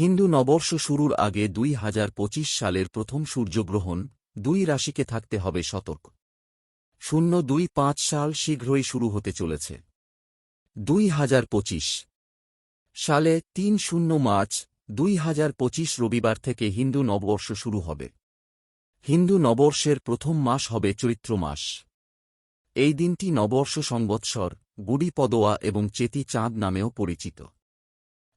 হিন্দু নববর্ষ শুরুর আগে দুই হাজার পঁচিশ সালের প্রথম সূর্যগ্রহণ, দুই রাশিকে থাকতে হবে সতর্ক। শূন্য দুই পাঁচ সাল শীঘ্রই শুরু হতে চলেছে। দুই হাজার পঁচিশ সালে তিন শূন্য মার্চ, দুই হাজার পঁচিশ রবিবার থেকে হিন্দু নববর্ষ শুরু হবে। হিন্দু নববর্ষের প্রথম মাস হবে চৈত্র মাস। এই দিনটি নববর্ষ সংবৎসর গুড়ি পদোয়া এবং চেতি চাঁদ নামেও পরিচিত।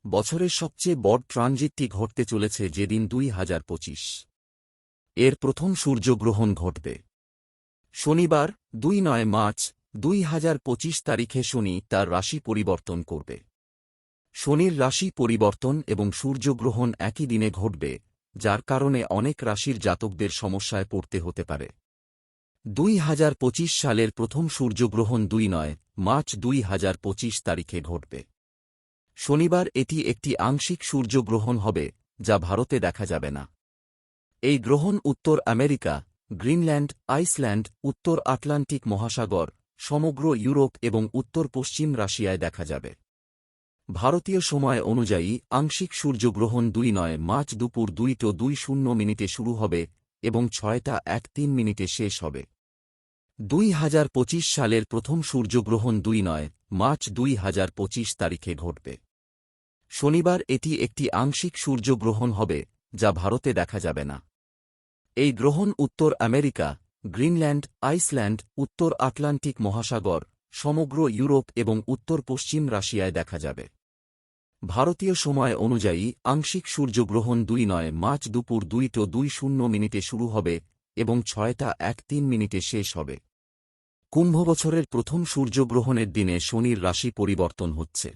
বছরের সবচেয়ে বড় ট্রানজিটটি ঘটতে চলেছে যেদিন দুই হাজার পঁচিশ। এর প্রথম সূর্যগ্রহণ ঘটবে। শনিবার, দুই নয় মার্চ, দুই হাজার পঁচিশ তারিখে শনি তার রাশি পরিবর্তন করবে। শনির রাশি পরিবর্তন এবং সূর্যগ্রহণ একই দিনে ঘটবে, যার কারণে অনেক রাশির জাতকদের সমস্যায় পড়তে হতে পারে। দুই হাজার পঁচিশ সালের প্রথম সূর্যগ্রহণ দুই নয়, মার্চ দুই হাজার পঁচিশ তারিখে ঘটবে। শনিবার এটি একটি আংশিক সূর্যগ্রহণ হবে, যা ভারতে দেখা যাবে না। এই গ্রহণ উত্তর আমেরিকা, গ্রিনল্যান্ড, আইসল্যান্ড, উত্তর আটলান্টিক মহাসাগর, সমগ্র ইউরোপ এবং উত্তর পশ্চিম রাশিয়ায় দেখা যাবে। ভারতীয় সময় অনুযায়ী, আংশিক সূর্যগ্রহণ দুই নয়, মার্চ দুপুর দুই দুইটো দুই শূন্য মিনিটে শুরু হবে এবং ছয়টা এক তিন মিনিটে শেষ হবে। দুই হাজার পঁচিশ সালের প্রথম সূর্যগ্রহণ দুই নয়, মার্চ দুই হাজার পঁচিশ তারিখে ঘটবে। শনিবার এটি একটি আংশিক সূর্যগ্রহণ হবে, যা ভারতে দেখা যাবে না। এই গ্রহণ উত্তর আমেরিকা, গ্রিনল্যান্ড, আইসল্যান্ড, উত্তর আটলান্টিক মহাসাগর, সমগ্র ইউরোপ এবং উত্তর পশ্চিম রাশিয়ায় দেখা যাবে। ভারতীয় সময় অনুযায়ী আংশিক সূর্যগ্রহণ দুই নয়, মার্চ দুপুর দুইটো দুই শূন্য মিনিটে শুরু হবে এবং ছয়টা এক তিন মিনিটে শেষ হবে। কুম্ভ বছরের প্রথম সূর্যগ্রহণের দিনে শনির রাশি পরিবর্তন হচ্ছে।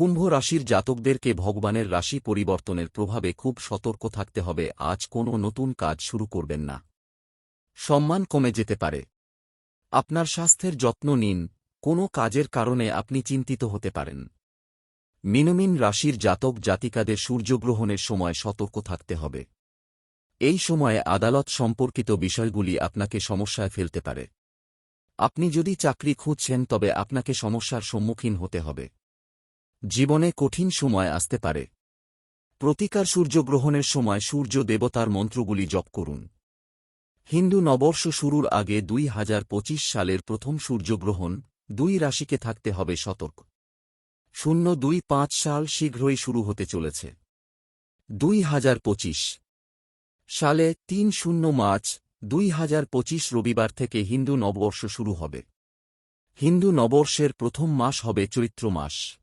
কুম্ভ রাশির জাতকদেরকে ভগবানের রাশি পরিবর্তনের প্রভাবে খুব সতর্ক থাকতে হবে, আজ কোনো নতুন কাজ শুরু করবেন না। সম্মান কমে যেতে পারে। আপনার স্বাস্থ্যের যত্ন নিন, কোনো কাজের কারণে আপনি চিন্তিত হতে পারেন। মিনমিন রাশির জাতক জাতিকাদের সূর্যগ্রহণের সময় সতর্ক থাকতে হবে। এই সময়ে আদালত সম্পর্কিত বিষয়গুলি আপনাকে সমস্যায় ফেলতে পারে। আপনি যদি চাকরি খুঁজছেন, তবে আপনাকে সমস্যার সম্মুখীন হতে হবে। জীবনে কঠিন সময় আসতে পারে। প্রতিকার সূর্যগ্রহণের সময় সূর্য দেবতার মন্ত্রগুলি জপ করুন। হিন্দু নববর্ষ শুরুর আগে দুই হাজার পঁচিশ সালের প্রথম সূর্যগ্রহণ দুই রাশিকে থাকতে হবে সতর্ক। শূন্য দুই পাঁচ সাল শীঘ্রই শুরু হতে চলেছে। দুই হাজার পঁচিশ সালে তিন শূন্য মার্চ দুই হাজার পঁচিশ রবিবার থেকে হিন্দু নববর্ষ শুরু হবে। হিন্দু নববর্ষের প্রথম মাস হবে চৈত্র মাস।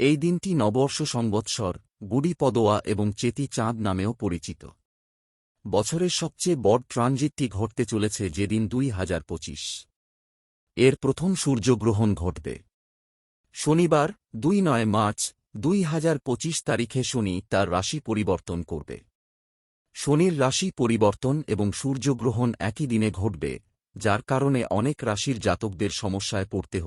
এই দিনটি নববর্ষ সংবৎসর, গুড়ি পদোয়া এবং চেতি চাঁদ নামেও পরিচিত। বছরের সবচেয়ে বড় ট্রানজিটটি ঘটতে চলেছে যেদিন দুই হাজার পঁচিশ। এর প্রথম সূর্যগ্রহণ ঘটবে। শনিবার, দুই নয় মার্চ, দুই হাজার পঁচিশ তারিখে শনি তার রাশি পরিবর্তন করবে। শনির রাশি পরিবর্তন এবং সূর্যগ্রহণ একই দিনে ঘটবে, যার কারণে অনেক রাশির জাতকদের সমস্যায় পড়তে